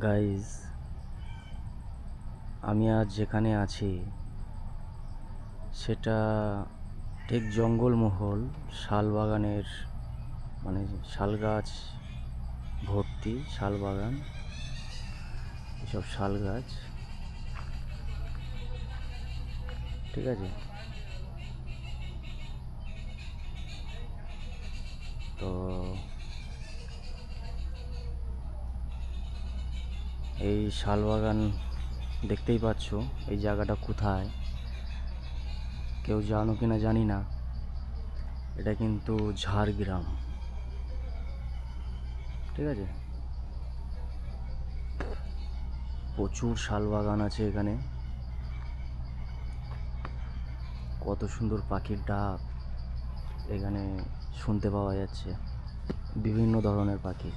Guys আমি আজ যেখানে আছি, সেটা ঠিক জঙ্গলমহল শাল বাগানের মানে শাল গাছ ভর্তি, শাল বাগান, এসব শাল গাছ। ঠিক আছে? তো এই শালবাগান দেখতেই পাচ্ছ, এই জায়গাটা কোথায়? কেউ জানো কি না জানি না। এটা কিন্তু ঝাড়গ্রাম। ঠিক আছে? প্রচুর শালবাগান আছে এখানে। কত সুন্দর পাখির ডাক এখানে শুনতে পাওয়া যাচ্ছে। বিভিন্ন ধরনের পাখি।